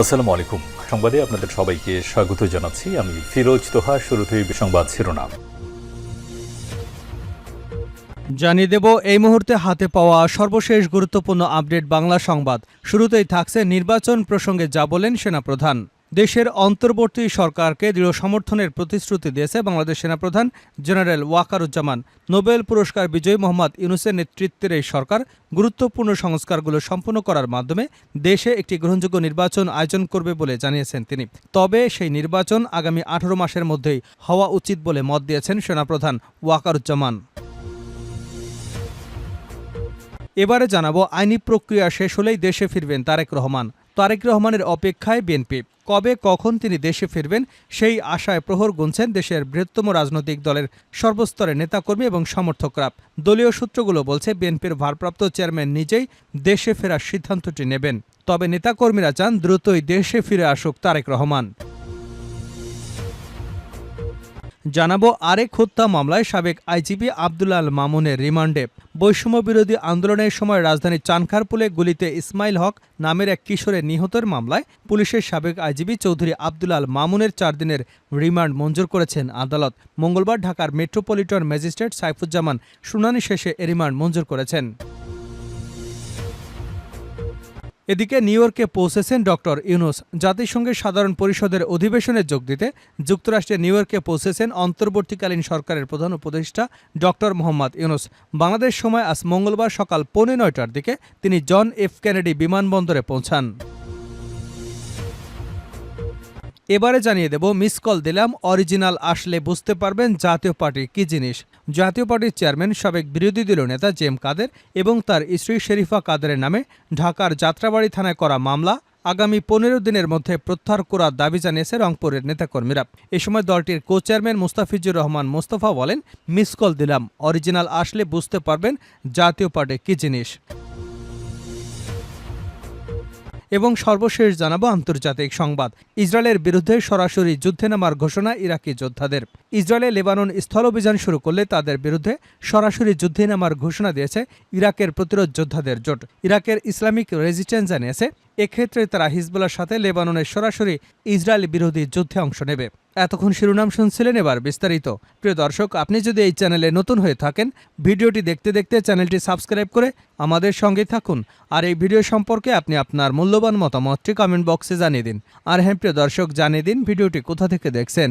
আসসালামু আলাইকুম সংবাদে আপনাদের সবাইকে স্বাগত জানাচ্ছি। আমি ফিরোজ তোহা, শুরুতেই সংবাদ শিরোনাম। জানিয়ে দেব, এই মুহূর্তে হাতে পাওয়া সর্বশেষ গুরুত্বপূর্ণ আপডেট বাংলা সংবাদ। শুরুতেই থাকছে নির্বাচন প্রসঙ্গে যা বলেন সেনাপ্রধান। দেশের অন্তর্বর্তী সরকারকে দৃঢ় সমর্থনের প্রতিশ্রুতি দিয়েছে বাংলাদেশ সেনাপ্রধান জেনারেল ওয়াকারুজ্জামান। নোবেল পুরস্কার বিজয়ী মোহাম্মদ ইউনুসের নেতৃত্বের এই সরকার গুরুত্বপূর্ণ সংস্কারগুলো সম্পন্ন করার মাধ্যমে দেশে একটি গ্রহণযোগ্য নির্বাচন আয়োজন করবে বলে জানিয়েছেন তিনি। তবে সেই নির্বাচন আগামী আঠারো মাসের মধ্যেই হওয়া উচিত বলে মত দিয়েছেন সেনাপ্রধান ওয়াকারুজ্জামান। এবারে জানাব, আইনি প্রক্রিয়া শেষ হলেই দেশে ফিরবেন তারেক রহমান। তারেক রহমানের অপেক্ষায় বিএনপি। কবে কখন তিনি দেশে ফিরবেন, সেই আশায় প্রহর গুনছেন দেশের বৃহত্তম রাজনৈতিক দলের সর্বস্তরের নেতাকর্মী এবং সমর্থকরা। দলীয় সূত্রগুলো বলছে, বিএনপির ভারপ্রাপ্ত চেয়ারম্যান নিজেই দেশে ফেরার সিদ্ধান্তটি নেবেন। তবে নেতাকর্মীরা চান দ্রুতই দেশে ফিরে আসুক তারেক রহমান। জানাব আরেক হত্যা মামলায় সাবেক আইজিপি আল মামুনের রিমান্ডে। বৈষম্য বিরোধী আন্দোলনের সময় রাজধানীর চানখারপুলে গুলিতে ইসমাইল হক নামের এক কিশোরের নিহতের মামলায় পুলিশের সাবেক আইজিপি চৌধুরী আল মামুনের চার দিনের রিমান্ড মঞ্জুর করেছেন আদালত। মঙ্গলবার ঢাকার মেট্রোপলিটন ম্যাজিস্ট্রেট সাইফুজ্জামান শুনানি শেষে এ রিমান্ড মঞ্জুর করেছেন। এদিকে নিউ ইয়র্কে পৌঁছেছেন ডক্টর ইউনুস। জাতিসংঘের সাধারণ পরিষদের অধিবেশনে যোগ দিতে যুক্তরাষ্ট্রের নিউ ইয়র্কে পৌঁছেছেন অন্তর্বর্তীকালীন সরকারের প্রধান উপদেষ্টা ডক্টর মোহাম্মদ ইউনুস। বাংলাদেশ সময় আজ মঙ্গলবার সকাল পৌনে নয়টার দিকে তিনি জন এফ কেনেডি বিমানবন্দরে পৌঁছান। এবারে জানিয়ে দেব, মিস কল দিলাম, অরিজিনাল আসলে বুঝতে পারবেন জাতীয় পার্টি কি জিনিস। জাতীয় পার্টির চেয়ারম্যান সাবেক বিরোধী দলীয় নেতা জেম কাদের এবং তার স্ত্রী শেরিফা কাদের নামে ঢাকার যাত্রাবাড়ি থানায় করা মামলা আগামী পনেরো দিনের মধ্যে প্রত্যাহার করার দাবি জানিয়েছে রংপুরের নেতাকর্মীরা। এ সময় দলটির কো চেয়ারম্যান মুস্তাফিজুর রহমান মোস্তফা বলেন, মিস কল দিলাম। অরিজিনাল আসলে বুঝতে পারবেন জাতীয় পার্টি কি জিনিস। এবং সর্বশেষ জানাব আন্তর্জাতিক সংবাদ। ইসরায়েলের বিরুদ্ধে সরাসরি যুদ্ধে নামার ঘোষণা ইরাকি যোদ্ধাদের। ইসরায়েলে লেবানন স্থল অভিযান শুরু করলে তাদের বিরুদ্ধে সরাসরি যুদ্ধে নামার ঘোষণা দিয়েছে ইরাকের প্রতিরোধ যোদ্ধাদের জোট। ইরাকের ইসলামিক রেজিস্ট্যান্স জানিয়েছে, এক্ষেত্রে তারা হিজবুল্লার সাথে লেবাননের সরাসরি ইসরায়েল বিরোধী যুদ্ধে অংশ নেবে। এতক্ষণ শিরোনাম শুনছিলেন এবার বিস্তারিত। প্রিয় দর্শক, আপনি যদি এই চ্যানেলে নতুন হয়ে থাকেন, ভিডিওটি দেখতে দেখতে চ্যানেলটি সাবস্ক্রাইব করে আমাদের সঙ্গে থাকুন। আর এই ভিডিও সম্পর্কে আপনি আপনার মূল্যবান মতামতটি কমেন্ট বক্সে জানিয়ে দিন। আর হ্যাঁ প্রিয় দর্শক, জানিয়ে দিন ভিডিওটি কোথা থেকে দেখছেন।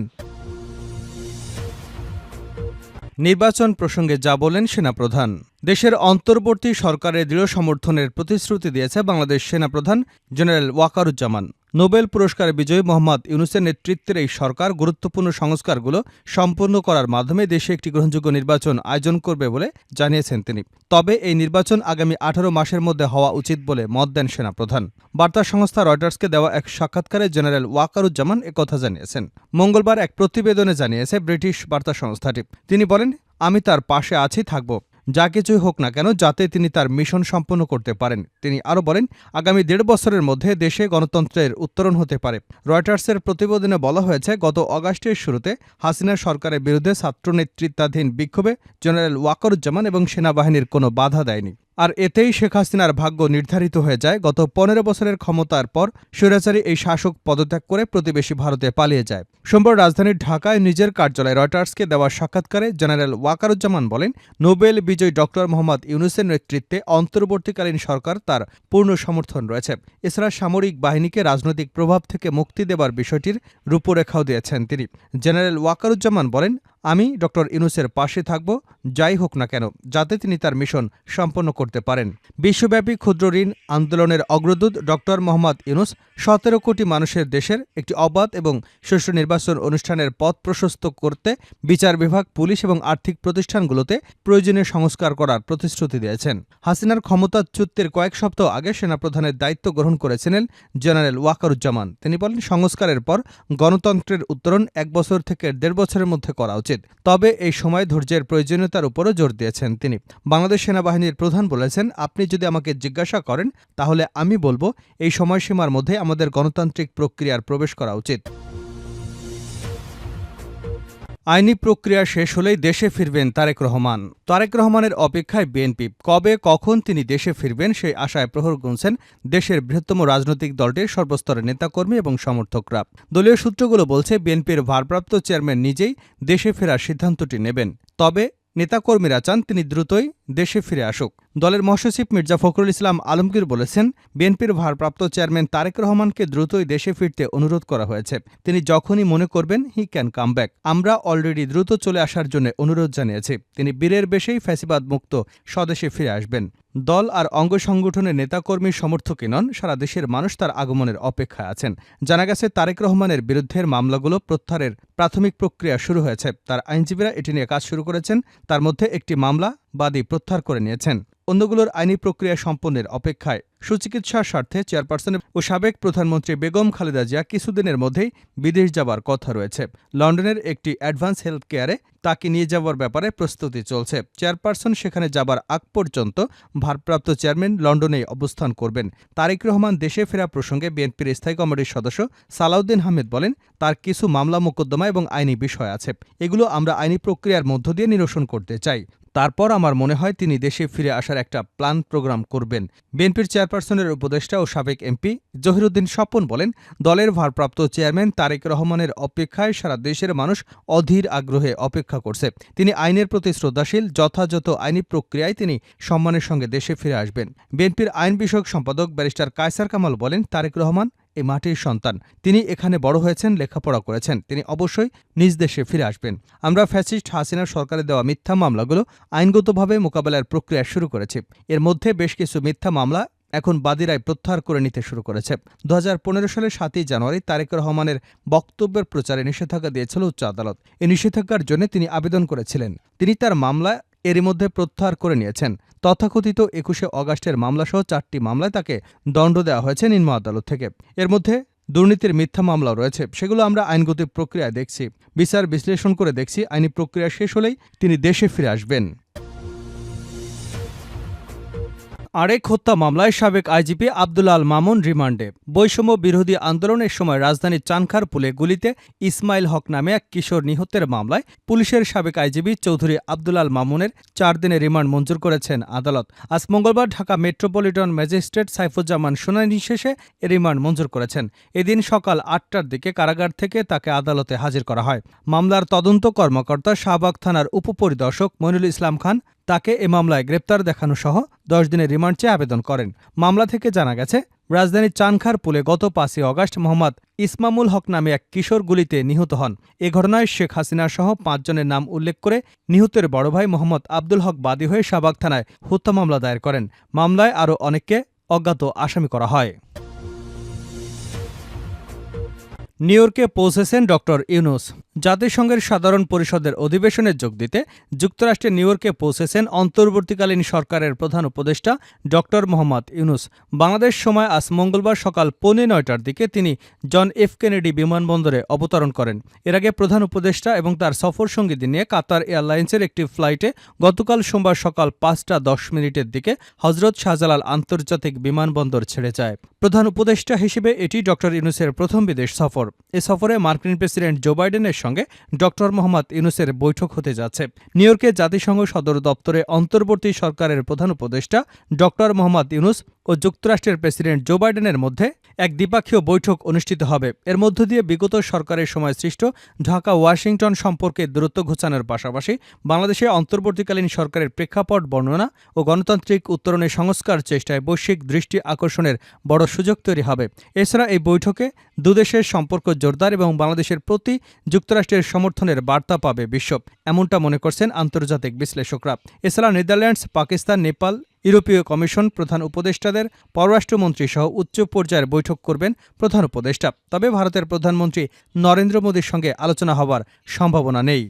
নির্বাচন প্রসঙ্গে যা বলেন সেনাপ্রধান। দেশের অন্তর্বর্তী সরকারের দৃঢ় সমর্থনের প্রতিশ্রুতি দিয়েছে বাংলাদেশ সেনাপ্রধান জেনারেল ওয়াকারুজ্জামান। নোবেল পুরস্কার বিজয়ী মোহাম্মদ ইউনুসের নেতৃত্বের এই সরকার গুরুত্বপূর্ণ সংস্কারগুলো সম্পন্ন করার মাধ্যমে দেশে একটি গ্রহণযোগ্য নির্বাচন আয়োজন করবে বলে জানিয়েছেন তিনি। তবে এই নির্বাচন আগামী আঠারো মাসের মধ্যে হওয়া উচিত বলে মত দেন সেনাপ্রধান। বার্তা সংস্থা রয়টার্সকে দেওয়া এক সাক্ষাৎকারে জেনারেল ওয়াকারুজ্জামান একথা জানিয়েছেন। মঙ্গলবার এক প্রতিবেদনে জানিয়েছে ব্রিটিশ বার্তা সংস্থাটি। তিনি বলেন, আমি তার পাশে আছি, থাকব। যা কিছুই হোক না কেন, যাতে তিনি তার মিশন সম্পন্ন করতে পারেন। তিনি আরও বলেন, আগামী দেড় বছরের মধ্যে দেশে গণতন্ত্রের উত্তরণ হতে পারে। রয়টার্সের প্রতিবেদনে বলা হয়েছে, গত অগাস্টের শুরুতে হাসিনা সরকারের বিরুদ্ধে ছাত্র নেতৃত্বাধীন বিক্ষোভে জেনারেল ওয়াকরুজ্জামান এবং সেনাবাহিনীর কোনো বাধা দেয়নি। আর এতেই শেখ হাসিনার ভাগ্য নির্ধারিত হয়ে যায়। গত পনেরো বছরের ক্ষমতার পর স্বৈরাচারী এই শাসক পদত্যাগ করে প্রতিবেশী ভারতে পালিয়ে যায়। সোমবার রাজধানীর ঢাকায় নিজের কার্যালয়ে রয়টার্সকে দেওয়া সাক্ষাৎকারে জেনারেল ওয়াকারুজ্জামান বলেন, নোবেল বিজয়ী ডক্টর মোহাম্মদ ইউনুসের নেতৃত্বে অন্তর্বর্তীকালীন সরকার তার পূর্ণ সমর্থন রয়েছে। এছাড়া সামরিক বাহিনীকে রাজনৈতিক প্রভাব থেকে মুক্তি দেবার বিষয়টির রূপরেখাও দিয়েছেন তিনি। জেনারেল ওয়াকারুজ্জামান বলেন আমি ডক্টর ইউনুসের পাশে থাকব, যাই হোক না কেন, যাতে তিনি তার মিশন সম্পন্ন করতে পারেন। বিশ্বব্যাপী ক্ষুদ্র ঋণ আন্দোলনের অগ্রদূত ডক্টর মোহাম্মদ ইউনুস সতেরো কোটি মানুষের দেশের একটি অবাধ এবং সুষ্ঠু নির্বাচন অনুষ্ঠানের পথ প্রশস্ত করতে বিচার বিভাগ, পুলিশ এবং আর্থিক প্রতিষ্ঠানগুলোতে প্রয়োজনীয় সংস্কার করার প্রতিশ্রুতি দিয়েছেন। হাসিনার ক্ষমতা ক্ষমতাচ্যুতের কয়েক সপ্তাহ আগে সেনাপ্রধানের দায়িত্ব গ্রহণ করেছিলেন জেনারেল ওয়াকারুজ্জামান। তিনি বলেন, সংস্কারের পর গণতন্ত্রের উত্তরণ এক বছর থেকে দেড় বছরের মধ্যে করা উচিত। তবে এই সময় ধৈর্যের প্রয়োজনীয়তার উপরও জোর দিয়েছেন তিনি। বাংলাদেশ সেনাবাহিনীর প্রধান বলেছেন, আপনি যদি আমাকে জিজ্ঞাসা করেন, তাহলে আমি বলব এই সময়সীমার মধ্যে আমাদের গণতান্ত্রিক প্রক্রিয়ার প্রবেশ করা উচিত। আইনি প্রক্রিয়া শেষ হলেই দেশে ফিরবেন তারেক রহমান। তারেক রহমানের অপেক্ষায় বিএনপি, কবে কখন তিনি দেশে ফিরবেন সেই আশায় প্রহর গুনছেন দেশের বৃহত্তম রাজনৈতিক দলটির সর্বস্তরের নেতাকর্মী এবং সমর্থকরা। দলীয় সূত্রগুলো বলছে, বিএনপির ভারপ্রাপ্ত চেয়ারম্যান নিজেই দেশে ফেরার সিদ্ধান্তটি নেবেন। তবে নেতাকর্মীরা চান তিনি দ্রুতই দেশে ফিরে আসুক। দলের মহাসচিব মির্জা ফখরুল ইসলাম আলমগীর বলেছেন, বিএনপির ভারপ্রাপ্ত চেয়ারম্যান তারেক রহমানকে দ্রুতই দেশে ফিরতে অনুরোধ করা হয়েছে। তিনি যখনই মনে করবেন, হি ক্যান কাম ব্যাক। আমরা অলরেডি দ্রুত চলে আসার জন্য অনুরোধ জানিয়েছি। তিনি বীরের বেশেই ফ্যাসিবাদ মুক্ত স্বদেশে ফিরে আসবেন। দল আর অঙ্গ সংগঠনের নেতাকর্মী সমর্থকই নন, সারা দেশের মানুষ তার আগমনের অপেক্ষায় আছেন। জানা গেছে, তারেক রহমানের বিরুদ্ধের মামলাগুলো প্রত্যাহারের প্রাথমিক প্রক্রিয়া শুরু হয়েছে। তার আইনজীবীরা এটি নিয়ে কাজ শুরু করেছেন। তার মধ্যে একটি মামলা বাদী প্রত্যাহার করে নিয়েছেন। অন্যগুলোর আইনি প্রক্রিয়া সম্পন্নের অপেক্ষায় সুচিকিৎসার স্বার্থে চেয়ারপারসন ও সাবেক প্রধানমন্ত্রী বেগম খালেদা জিয়া কিছুদিনের মধ্যেই বিদেশ যাবার কথা রয়েছে। লন্ডনের একটি অ্যাডভান্স হেলথ কেয়ারে তাকে নিয়ে যাওয়ার ব্যাপারে প্রস্তুতি চলছে। চেয়ারপারসন সেখানে যাবার আগ পর্যন্ত ভারপ্রাপ্ত চেয়ারম্যান লন্ডনেই অবস্থান করবেন। তারেক রহমান দেশে ফেরা প্রসঙ্গে বিএনপির স্থায়ী কমিটির সদস্য সালাউদ্দিন আহমেদ বলেন, তার কিছু মামলা মোকদ্দমা এবং আইনি বিষয় আছে। এগুলো আমরা আইনি প্রক্রিয়ার মধ্য দিয়ে নিরসন করতে চাই। তারপর আমার মনে হয় তিনি দেশে ফিরে আসার একটা প্ল্যান প্রোগ্রাম করবেন। বিএনপির চেয়ারপারসনের উপদেষ্টা ও সাবেক এমপি জহিরুদ্দিন স্বপন বলেন, দলের ভারপ্রাপ্ত চেয়ারম্যান তারেক রহমানের অপেক্ষায় সারা দেশের মানুষ অধীর আগ্রহে অপেক্ষা করছে। তিনি আইনের প্রতি শ্রদ্ধাশীল, যথাযথ আইনি প্রক্রিয়ায় তিনি সম্মানের সঙ্গে দেশে ফিরে আসবেন। বিএনপির আইন বিষয়ক সম্পাদক ব্যারিস্টার কায়সার কামাল বলেন, তারেক রহমান এই মাটির সন্তান। তিনি এখানে বড় হয়েছেন, লেখাপড়া করেছেন। তিনি অবশ্যই নিজ দেশে ফিরে আসবেন। আমরা ফ্যাসিস্ট হাসিনার সরকারে দেওয়া মিথ্যা মামলাগুলো আইনগতভাবে মোকাবেলার প্রক্রিয়া শুরু করেছি। এর মধ্যে বেশ কিছু মিথ্যা মামলা এখন বাদিরায় প্রত্যাহার করে নিতে শুরু করেছে। দু হাজার পনেরো সালের সাতই জানুয়ারি তারেক রহমানের বক্তব্যের প্রচারে নিষেধাজ্ঞা দিয়েছিল উচ্চ আদালত। এই নিষেধাজ্ঞার জন্য তিনি আবেদন করেছিলেন। তিনি তার মামলা এরই মধ্যে প্রত্যাহার করে নিয়েছেন। তথাকথিত একুশে অগাস্টের মামলাসহ চারটি মামলায় তাকে দণ্ড দেওয়া হয়েছে নিম্ন আদালত থেকে। এর মধ্যে দুর্নীতির মিথ্যা মামলাও রয়েছে, সেগুলো আমরা আইনগত প্রক্রিয়ায় দেখছি। বিচার বিশ্লেষণ করে দেখছি, আইনি প্রক্রিয়া শেষ হলেই তিনি দেশে ফিরে আসবেন। আরেক হত্যা মামলায় সাবেক আইজিপি আল মামুন রিমান্ডে। বৈষম্য বিরোধী আন্দোলনের সময় রাজধানীর চানখার পুলে গুলিতে ইসমাইল হক নামে এক কিশোর নিহতের মামলায় পুলিশের সাবেক আইজিপি চৌধুরী আল মামুনের চার দিনের রিমান্ড মঞ্জুর করেছেন আদালত। আজ মঙ্গলবার ঢাকা মেট্রোপলিটন ম্যাজিস্ট্রেট সাইফুজ্জামান শুনানি শেষে রিমান্ড মঞ্জুর করেছেন। এদিন সকাল আটটার দিকে কারাগার থেকে তাকে আদালতে হাজির করা হয়। মামলার তদন্ত কর্মকর্তা শাহবাগ থানার উপপরিদর্শক মইনুল ইসলাম খান তাকে এ মামলায় গ্রেপ্তার দেখানো সহ দশ দিনের রিমান্ড চেয়ে আবেদন করেন। মামলা থেকে জানা গেছে রাজধানীর চানখার পুলে গত পাঁচই অগাস্ট মোহাম্মদ ইসমামুল হক নামে এক কিশোর গুলিতে নিহত হন। এ ঘটনায় শেখ হাসিনা সহ পাঁচজনের নাম উল্লেখ করে নিহতের বড় ভাই মোহাম্মদ আব্দুল হক বাদী হয়ে শাহবাগ থানায় হত্যা মামলা দায়ের করেন। মামলায় আরও অনেককে অজ্ঞাত আসামি করা হয়। নিউ ইয়র্কে পৌঁছেছেন ডক্টর ইউনুস। জাতিসংঘের সাধারণ পরিষদের অধিবেশনে যোগ দিতে যুক্তরাষ্ট্রের নিউ ইয়র্কে পৌঁছেছেন অন্তর্বর্তীকালীন সরকারের প্রধান উপদেষ্টা ডক্টর মোহাম্মদ ইউনুস। বাংলাদেশ সময় আজ মঙ্গলবার সকাল পৌনে নয়টার দিকে তিনি জন এফ কেনেডি বিমানবন্দরে অবতরণ করেন। এর আগে প্রধান উপদেষ্টা এবং তার সফর সঙ্গীদের নিয়ে কাতার এয়ারলাইন্সের একটি ফ্লাইটে গতকাল সোমবার সকাল পাঁচটা দশ মিনিটের দিকে হজরত শাহজালাল আন্তর্জাতিক বিমানবন্দর ছেড়ে যায়। প্রধান উপদেষ্টা হিসেবে এটি ডক্টর ইউনুসের প্রথম বিদেশ সফর। এ সফরে মার্কিন প্রেসিডেন্ট জো বাইডেনের সঙ্গে ডক্টর মোহাম্মদ ইউনুসের বৈঠক হতে যাচ্ছে। নিউ ইয়র্কে জাতিসংঘ সদর দপ্তরে অন্তর্বর্তী সরকারের প্রধান উপদেষ্টা ডক্টর মোহাম্মদ ইউনুস ও যুক্তরাষ্ট্রের প্রেসিডেন্ট জো বাইডেনের মধ্যে এক দ্বিপাক্ষীয় বৈঠক অনুষ্ঠিত হবে। এর মধ্য দিয়ে বিগত সরকারের সময় সৃষ্ট ঢাকা, ওয়াশিংটন সম্পর্কে দূরত্ব ঘোচানোর পাশাপাশি বাংলাদেশে অন্তর্বর্তীকালীন সরকারের প্রেক্ষাপট, বর্ণনা ও গণতান্ত্রিক উত্তরণের সংস্কার চেষ্টায় বৈশ্বিক দৃষ্টি আকর্ষণের বড় সুযোগ তৈরি হবে। এছাড়া এই বৈঠকে দুদেশের সম্পর্ক জোরদার এবং বাংলাদেশের প্রতি যুক্তরাষ্ট্রের সমর্থনের বার্তা পাবে বিশ্ব এমনটা মনে করছেন আন্তর্জাতিক বিশ্লেষকরা। এছাড়া নেদারল্যান্ডস, পাকিস্তান, নেপাল, ইউরোপীয় কমিশন প্রধান উপদেষ্টাদের পররাষ্ট্রমন্ত্রী সহ উচ্চ পর্যায়ের বৈঠক করবেন প্রধান উপদেষ্টা। তবে ভারতের প্রধানমন্ত্রী নরেন্দ্র মোদীর সঙ্গে আলোচনা হওয়ার সম্ভাবনা নেই।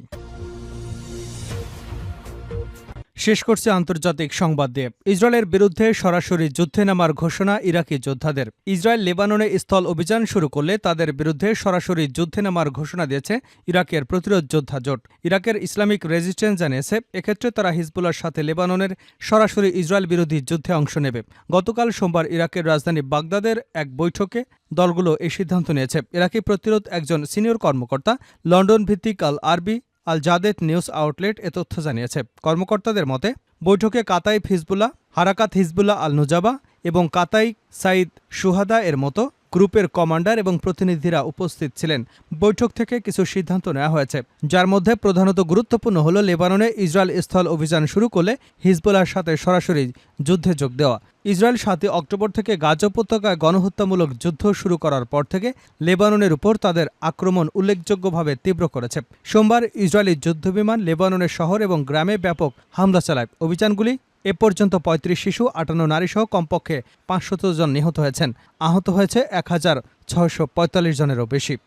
শেষ করছে আন্তর্জাতিক সংবাদ দিয়ে। ইসরায়েলের বিরুদ্ধে সরাসরি যুদ্ধে নামার ঘোষণা ইরাকি যোদ্ধাদের। ইসরায়েল লেবাননে স্থল অভিযান শুরু করলে তাদের বিরুদ্ধে সরাসরি যুদ্ধে নামার ঘোষণা দিয়েছে ইরাকের প্রতিরোধ যোদ্ধা জোট। ইরাকের ইসলামিক রেজিস্ট্যান্স জানিয়েছে, এক্ষেত্রে তারা হিজবুল্লার সাথে লেবাননের সরাসরি ইসরায়েল বিরোধী যুদ্ধে অংশ নেবে। গতকাল সোমবার ইরাকের রাজধানী বাগদাদের এক বৈঠকে দলগুলো এই সিদ্ধান্ত নিয়েছে। ইরাকি প্রতিরোধ একজন সিনিয়র কর্মকর্তা, লন্ডন ভিত্তিক আল আরবি আল জাদেদ নিউজ আউটলেট এ তথ্য জানিয়েছে। কর্মকর্তাদের মতে, বৈঠকে কাতাই ফিজবুলা হারাকাত হিজবুল্লাহ আল নুজাবা এবং কাতাই সাইদ সুহাদা এর মতো গ্রুপের কমান্ডার এবং প্রতিনিধিরা উপস্থিত ছিলেন। বৈঠক থেকে কিছু সিদ্ধান্ত নেওয়া হয়েছে। যার মধ্যে প্রধানত গুরুত্বপূর্ণ হল লেবাননে ইসরায়েল স্থল অভিযান শুরু করলে হিজবুল্লাহর সাথে সরাসরি যুদ্ধে যোগ দেওয়া। ইসরায়েল সাতই অক্টোবর থেকে গাজা উপত্যকায় গণহত্যামূলক যুদ্ধ শুরু করার পর থেকে লেবাননের উপর তাদের আক্রমণ উল্লেখযোগ্যভাবে তীব্র করেছে। সোমবার ইসরায়েলি যুদ্ধবিমান লেবাননের শহর এবং গ্রামে ব্যাপক হামলা চালায়। অভিযানগুলি এ পর্যন্ত পঁয়ত্রিশ শিশু, আটান্ন নারীসহ কমপক্ষে পাঁচশত জন নিহত হয়েছেন। আহত হয়েছে এক হাজার ছয়শো পঁয়তাল্লিশ জনেরও বেশি।